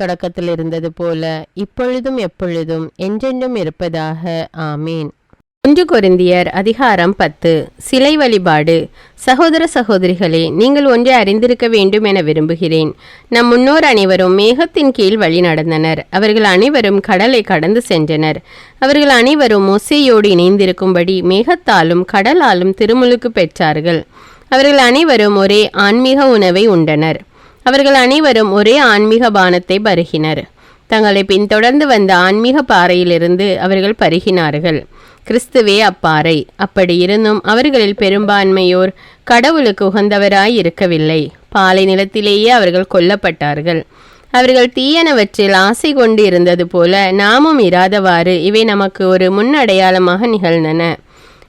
தொடக்கத்தில் இருந்தது போல இப்பொழுதும் எப்பொழுதும் என்றென்றும் இருப்பதாக. ஆமீன். ஒன்று கொருந்தியர் அதிகாரம் பத்து. சிலை வழிபாடு. சகோதர சகோதரிகளே நீங்கள் ஒன்றை அறிந்திருக்க வேண்டும் என விரும்புகிறேன். நம் முன்னோர் அனைவரும் மேகத்தின் கீழ் வழி நடந்தனர். அவர்கள் அனைவரும் கடலை கடந்து சென்றனர். அவர்கள் அனைவரும் மொசையோடு இணைந்திருக்கும்படி மேகத்தாலும் கடலாலும் திருமுழுக்கு பெற்றார்கள். அவர்கள் அனைவரும் ஒரே ஆன்மீக உணவை உண்டனர். அவர்கள் அனைவரும் ஒரே ஆன்மீக பானத்தை பருகினர். தங்களை பின்தொடர்ந்து வந்த ஆன்மீக பாறையிலிருந்து அவர்கள் பருகினார்கள். கிறிஸ்துவே அப்பாறை அப்படி இருந்தும் அவர்களில் பெரும்பான்மையோர் கடவுளுக்கு உகந்தவராய் இருக்கவில்லை. பாலை நிலத்திலேயே அவர்கள் கொல்லப்பட்டார்கள். அவர்கள் தீயனவற்றில் ஆசை கொண்டு இருந்தது போல நாமும் இராதவாறு இவை நமக்கு ஒரு முன்னடையாளமாக நிகழ்ந்தன.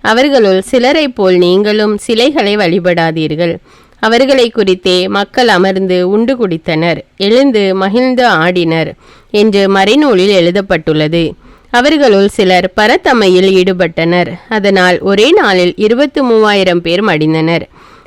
அவர்களுள் சிலரைப் போல் நீங்களும் சிலைகளை வழிபடாதீர்கள். அவர்களை குறித்தே மக்கள் அமர்ந்து உண்டு குடித்தனர். எழுந்து மகிழ்ந்து ஆடினர். என்று மறைநூலில் எழுதப்பட்டுள்ளது. அவர்களுள் சிலர் பரத்தமையில் ஈடுபட்டனர். அதனால் ஒரே நாளில் இருபத்து மூவாயிரம் பேர் மடிந்தனர்.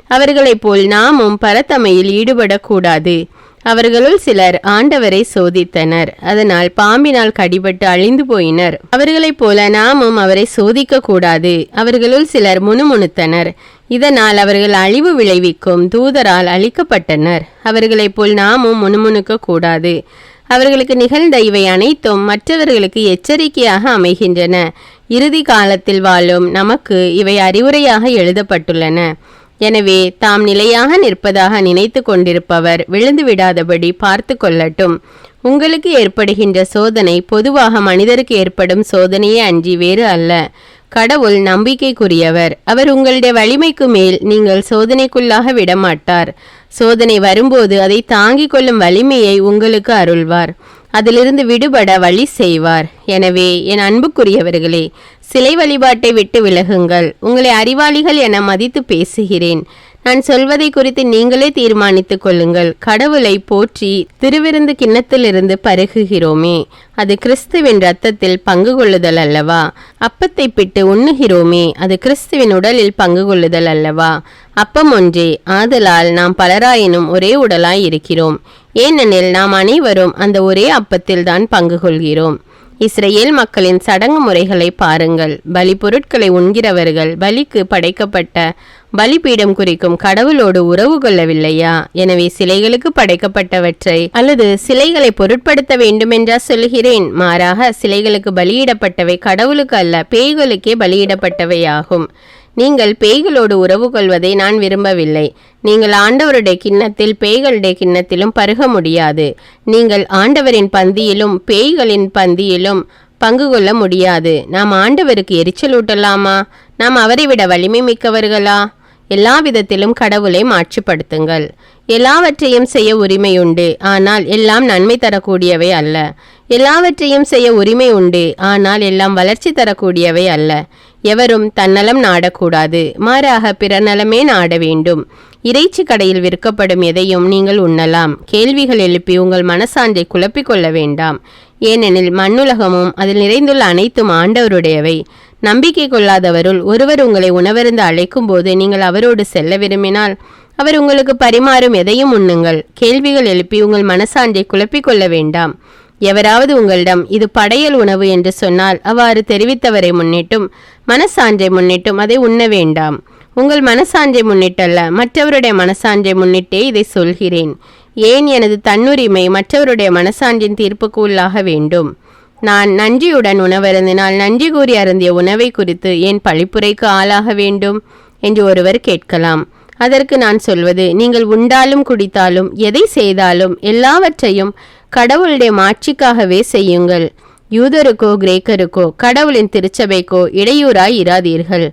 அவர்களைப் போல் நாமும் பரத்தமையில் ஈடுபடக்கூடாது. அவர்களுள் சிலர் ஆண்டவரை சோதித்தனர். அதனால் பாம்பினால் கடிபட்டு அழிந்து போயினர். அவர்களைப் போல நாமும் அவரை சோதிக்க கூடாது அவர்களுள் சிலர் முணுமுணுத்தனர். இதனால் அவர்கள் அழிவு விளைவிக்கும். தூதரால் அழிக்கப்பட்டனர். அவர்களைப் போல் நாமும் முணுமுணுக்க கூடாது. அவர்களுக்கு நிகழ்ந்த இவை அனைத்தும் மற்றவர்களுக்கு எச்சரிக்கையாக அமைகின்றன. இறுதி காலத்தில் வாழும் நமக்கு இவை அறிவுரையாக எழுதப்பட்டுள்ளன. எனவே தாம் நிலையாக நிற்பதாக நினைத்து கொண்டிருப்பவர் விழுந்து விடாதபடி பார்த்து கொள்ளட்டும். உங்களுக்கு ஏற்படுகின்ற சோதனை பொதுவாக மனிதருக்கு ஏற்படும் சோதனையே அன்றி வேறு அல்ல. கடவுள் நம்பிக்கைக்குரியவர். அவர் உங்களுடைய வலிமைக்கு மேல் நீங்கள் சோதனைக்குள்ளாக விடமாட்டார். சோதனை வரும்போது அதை தாங்கிக் கொள்ளும் வலிமையை உங்களுக்கு அருள்வார். அதிலிருந்து விடுபட வழி செய்வார். எனவே என் அன்புக்குரியவர்களே சிலை வழிபாட்டை விட்டு விலகுங்கள். உங்களை அறிவாளிகள் என மதித்து பேசுகிறேன். நான் சொல்வதை குறித்து நீங்களே தீர்மானித்துக் கொள்ளுங்கள். கடவுளை போற்றி திருவிருந்து கிண்ணத்திலிருந்து பருகுகிறோமே. அது கிறிஸ்துவின் ரத்தத்தில் பங்கு கொள்ளுதல் அல்லவா? அப்பத்தை பிட்டு உண்ணுகிறோமே. அது கிறிஸ்துவின் உடலில் பங்கு கொள்ளுதல் அல்லவா? அப்பம் ஒன்றே. ஆதலால் நாம் பலராயினும் ஒரே உடலாய் இருக்கிறோம். ஏனெனில் நாம் அனைவரும் அந்த ஒரே அப்பத்தில் தான் பங்கு கொள்கிறோம். இஸ்ரேல் மக்களின் சடங்கு முறைகளை பாருங்கள். பலி பொருட்களை உண்கிறவர்கள் பலிக்கு படைக்கப்பட்ட பலிபீடம் குறிக்கும் கடவுளோடு உறவு கொள்ளவில்லையா? எனவே சிலைகளுக்கு படைக்கப்பட்டவற்றை அல்லது சிலைகளை பொருட்படுத்த வேண்டுமென்றா சொல்கிறேன் மாறாக சிலைகளுக்கு பலியிடப்பட்டவை கடவுளுக்கு அல்ல பேய்களுக்கே பலியிடப்பட்டவையாகும். நீங்கள் பேய்களோடு உறவு கொள்வதை நான் விரும்பவில்லை. நீங்கள் ஆண்டவருடைய கிண்ணத்தில் பேய்களுடைய கிண்ணத்திலும் பருக முடியாது. நீங்கள் ஆண்டவரின் பந்தியிலும் பேய்களின் பந்தியிலும் பங்கு கொள்ள முடியாது. நாம் ஆண்டவருக்கு எரிச்சல் ஊட்டலாமா நாம் அவரை விட வலிமை மிக்கவர்களா? எல்லா விதத்திலும் கடவுளை மாட்சிப்படுத்துங்கள். எல்லாவற்றையும் செய்ய உரிமை உண்டு. ஆனால் எல்லாம் நன்மை தரக்கூடியவை அல்ல. எல்லாவற்றையும் செய்ய உரிமை உண்டு. ஆனால் எல்லாம் வளர்ச்சி தரக்கூடியவை அல்ல. எவரும் தன்னலம் நாடக்கூடாது. மாறாக பிற நலமே நாட வேண்டும். இறைச்சி கடையில் விற்கப்படும் எதையும் நீங்கள் உண்ணலாம். கேள்விகள் எழுப்பி உங்கள் மனசான்றை குழப்பிக் கொள்ள வேண்டாம். ஏனெனில் மண்ணுலகமும் அதில் நிறைந்துள்ள அனைத்தும் ஆண்டவருடையவை. நம்பிக்கை கொள்ளாதவருள் ஒருவர் உங்களை உணவருந்து அழைக்கும் போது நீங்கள் அவரோடு செல்ல விரும்பினால் அவர் உங்களுக்கு பரிமாறும் எதையும் உண்ணுங்கள். கேள்விகள் எழுப்பி உங்கள் மனசாந்தை குழப்பிக் கொள்ள வேண்டாம். எவராவது உங்களிடம் இது படையல் உணவு என்று சொன்னால் அவ்வாறு தெரிவித்தவரை முன்னிட்டும் மனசான்றை முன்னிட்டும் அதை உண்ண வேண்டாம். உங்கள் மனசான்றை முன்னிட்டல்ல மற்றவருடைய மனசான்றை முன்னிட்டே இதை சொல்கிறேன். ஏன் எனது தன்னுரிமை மற்றவருடைய மனசான்றின் தீர்ப்புக்கு உள்ளாக வேண்டும்? நான் நன்றியுடன் உணவருந்தினால் நன்றி கூறி அருந்திய உணவை குறித்து ஏன் பழிப்புரைக்கு ஆளாக வேண்டும்? என்று ஒருவர் கேட்கலாம். அதற்கு நான் சொல்வது நீங்கள் உண்டாலும் குடித்தாலும் எதை செய்தாலும் எல்லாவற்றையும் கடவுளுடைய மாட்சிக்காகவே செய்யுங்கள். யூதருக்கோ கிரேக்கருக்கோ கடவுளின் திருச்சபைக்கோ இடையூறாய் இராதீர்கள்.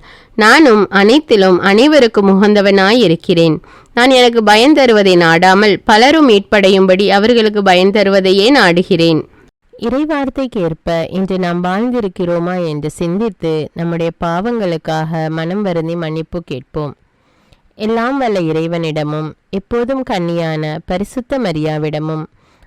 நானும் அனைத்திலும் அனைவருக்கும் உகந்தவனாய் இருக்கிறேன் நான் எனக்கு பயன் தருவதை நாடாமல் பலரும் மீட்படையும்படி அவர்களுக்கு பயன் தருவதையே நாடுகிறேன். இறைவார்த்தைக்கேற்ப இன்று நாம் வாழ்ந்திருக்கிறோமா என்று சிந்தித்து நம்முடைய பாவங்களுக்காக மனம் வருந்தி மன்னிப்பு கேட்போம். எல்லாம் வல்ல இறைவனிடமும் எப்போதும் கன்னியான பரிசுத்த மரியாவிடமும்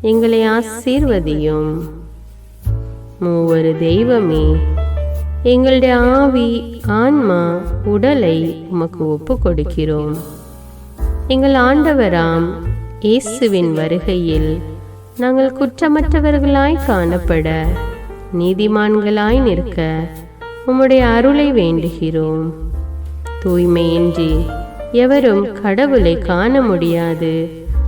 எங்களை ஆசீர்வதியும். மூவரு தெய்வமே எங்களுடைய ஆவி ஆன்மா உடலை உமக்கு ஒப்பு கொடுக்கிறோம் எங்கள் ஆண்டவராம் இயேசுவின் வருகையில் நாங்கள் குற்றமற்றவர்களாய் காணப்பட நீதிமான்களாய் நிற்க உம்முடைய அருளை வேண்டுகிறோம். தூய்மையின்றி எவரும் கடவுளை காண முடியாது.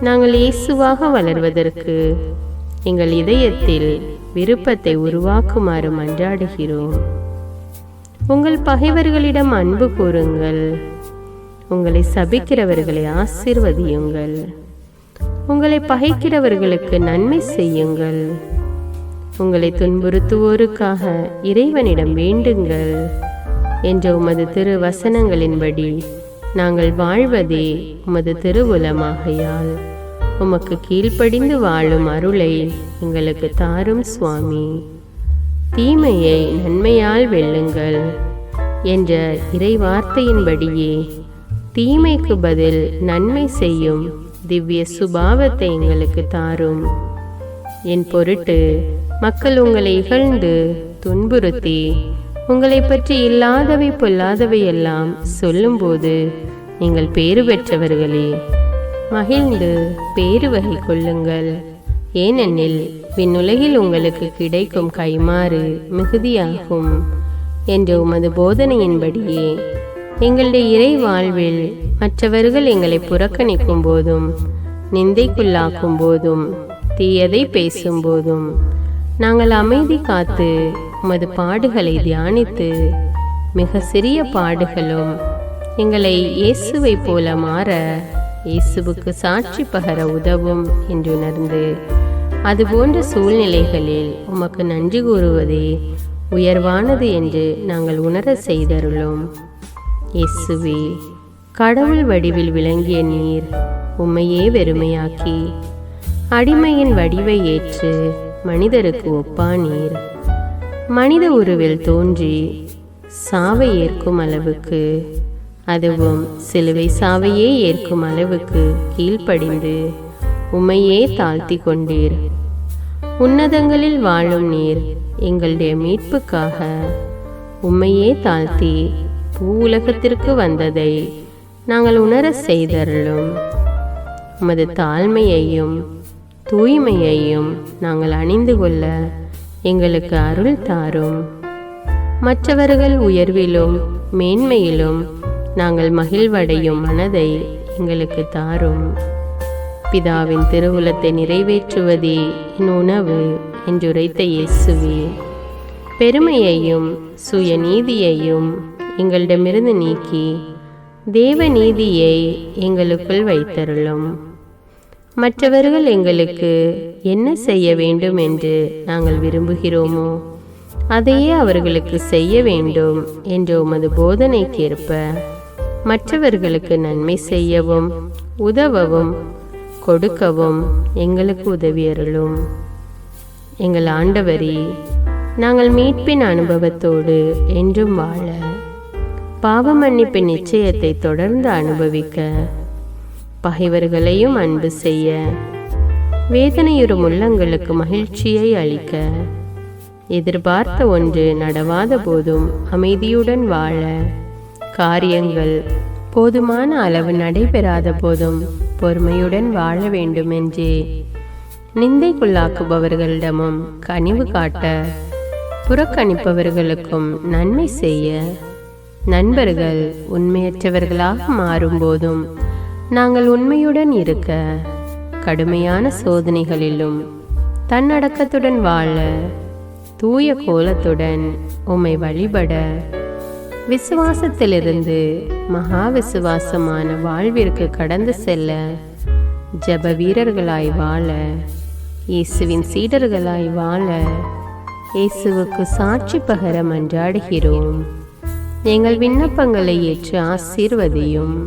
நாங்கள் இயேசுவாக வளர்வதற்கு எங்கள் இதயத்தில் விருப்பத்தை உருவாக்குமாறு மன்றாடுகிறோம். உங்கள் பகைவர்களிடம் அன்பு கூறுங்கள். உங்களை சபிக்கிறவர்களை ஆசீர்வதியுங்கள். உங்களை பகைக்கிறவர்களுக்கு நன்மை செய்யுங்கள். உங்களை துன்புறுத்துவோருக்காக இறைவனிடம் வேண்டுங்கள். என்ற உமது திரு வசனங்களின்படி நாங்கள் வாழ்வதே உமது திருவுலமாகையால் உமக்கு கீழ்ப்படிந்து வாழும் அருளை எங்களுக்கு தாரும் சுவாமி. தீமையை நன்மையால் வெல்லுங்கள் என்ற இறை வார்த்தையின்படியே தீமைக்கு பதில் நன்மை செய்யும் திவ்ய சுபாவத்தை எங்களுக்கு தாரும். என் பொருட்டு மக்கள் உங்களை இகழ்ந்து துன்புறுத்தி உங்களை பற்றி இல்லாதவை பொல்லாதவை எல்லாம் சொல்லும்போது நீங்கள் பேறு பெற்றவர்களே. மகிழ்ந்து பேறு வகை கொள்ளுங்கள். ஏனெனில் விண்ணுலகில் உங்களுக்கு கிடைக்கும் கைமாறு மிகுதியாகும் என்ற உமது போதனையின்படியே. எங்களுடைய இறை வாழ்வில் மற்றவர்கள் எங்களை புறக்கணிக்கும் போதும் நிந்தைக்குள்ளாக்கும் போதும் தீயதை பேசும் போதும் நாங்கள் அமைதி காத்து உமது பாடுகளை தியானித்து மிக சிறிய பாடுகளும் எங்களை இயேசுவைப் போல மாற இயேசுவுக்கு சாட்சி பகர உதவும் என்றுணர்ந்து அதுபோன்ற சூழ்நிலைகளில் உமக்கு நன்றி கூறுவதே உயர்வானது என்று நாங்கள் உணர செய்தருளும். இயேசுவே கடவுள் வடிவில் விளங்கிய நீர் உம்மையே வெறுமையாக்கி அடிமையின் வடிவை ஏற்று மனிதருக்கு ஒப்பானீர் மனித உருவில் தோன்றி சாவை ஏற்கும் அளவுக்கு அதுவும் சிலுவை சாவையே ஏற்கும் அளவுக்கு கீழ்ப்படிந்து உம்மையே தாழ்த்தி கொண்டீர். உன்னதங்களில் வாழும் நீர் எங்களுடைய மீட்புக்காக உம்மையே தாழ்த்தி பூ உலகத்திற்கு வந்ததை நாங்கள் உணர செய்தருளும். உமது தாழ்மையையும் தூய்மையையும் நாங்கள் அணிந்து கொள்ள எங்களுக்கு அருள் தாரும். மற்றவர்கள் உயர்விலும் மேன்மையிலும் நாங்கள் மகிழ்வடையும் மனதை எங்களுக்கு தாரும். பிதாவின் திருவுலத்தை நிறைவேற்றுவதே என் உணவு என்றுரைத்த இயேசுவே. பெருமையையும் சுயநீதியையும் எங்களிடமிருந்து நீக்கி தேவ நீதியை எங்களுக்குள் வைத்தருளும். மற்றவர்கள் எங்களுக்கு என்ன செய்ய வேண்டும் என்று நாங்கள் விரும்புகிறோமோ அதையே அவர்களுக்கு செய்ய வேண்டும் என்ற உமது போதனைக்கேற்ப மற்றவர்களுக்கு நன்மை செய்யவும் உதவவும் கொடுக்கவும் எங்களுக்கு உதவியருளும். எங்கள் ஆண்டவரே நாங்கள் மீட்பின் அனுபவத்தோடு என்றும் வாழ. பாவ மன்னிப்பின் நிச்சயத்தை தொடர்ந்து அனுபவிக்க. பகைவர்களையும் அன்பு செய்ய. வேதனையுறும் உள்ளங்களுக்கு மகிழ்ச்சியை அளிக்க. எதிர்பார்த்த ஒன்று நடவாத போதும் அமைதியுடன் வாழ. காரியங்கள் போதுமான அளவு நடைபெறாத போதும் பொறுமையுடன் வாழ வேண்டும் என்றே நிந்தைக்குள்ளாக்குபவர்களிடமும் கனிவு காட்ட. புறக்கணிப்பவர்களுக்கும் நன்மை செய்ய. நண்பர்கள் உண்மையற்றவர்களாக மாறும்போதும் நாங்கள் உண்மையுடன் இருக்க கடுமையான சோதனைகளிலும் தன்னடக்கத்துடன் வாழ தூய கோலத்துடன் உம்மை வழிபட விசுவாசத்திலிருந்து மகா விசுவாசமான வாழ்விற்கு கடந்து செல்ல ஜப வீரர்களாய் வாழ இயேசுவின் சீடர்களாய் வாழ இயேசுவுக்கு சாட்சி பகர மன்றாடுகிறோம் எங்கள் விண்ணப்பங்களை ஏற்று ஆசீர்வதியும்.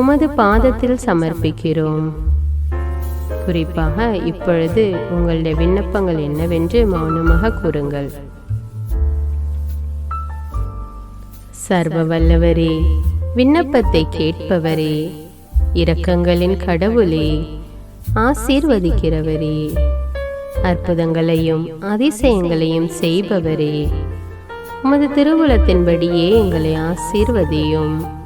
உமது பாதத்தில் சமர்ப்பிக்கிறோம். குறிப்பாக இப்பொழுது உங்களுடைய விண்ணப்பங்கள் என்னவென்று மௌனமாக கூறுங்கள். சர்வ வல்லவரே விண்ணப்பத்தை கேட்பவரே இரக்கங்களின் கடவுளே ஆசீர்வதிக்கிறவரே அற்புதங்களையும் அதிசயங்களையும் செய்பவரே உமது திருவுளத்தின்படியே எங்களை ஆசீர்வதியும்.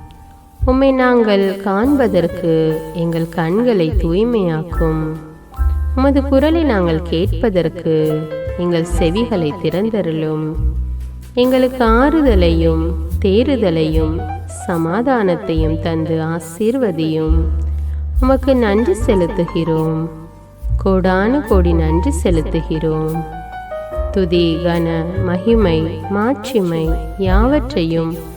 உம்மை நாங்கள் காண்பதற்கு எங்கள் கண்களை தூய்மையாக்கும். உமது குரலை நாங்கள் கேட்பதற்கு எங்கள் செவிகளை திறந்தருளும். எங்களுக்கு ஆறுதலையும் தேறுதலையும் சமாதானத்தையும் தந்து ஆசீர்வதியும். உமக்கு நன்றி செலுத்துகிறோம். கோடானு கோடி நன்றி செலுத்துகிறோம். துதி கன மகிமை மாட்சிமை யாவற்றையும்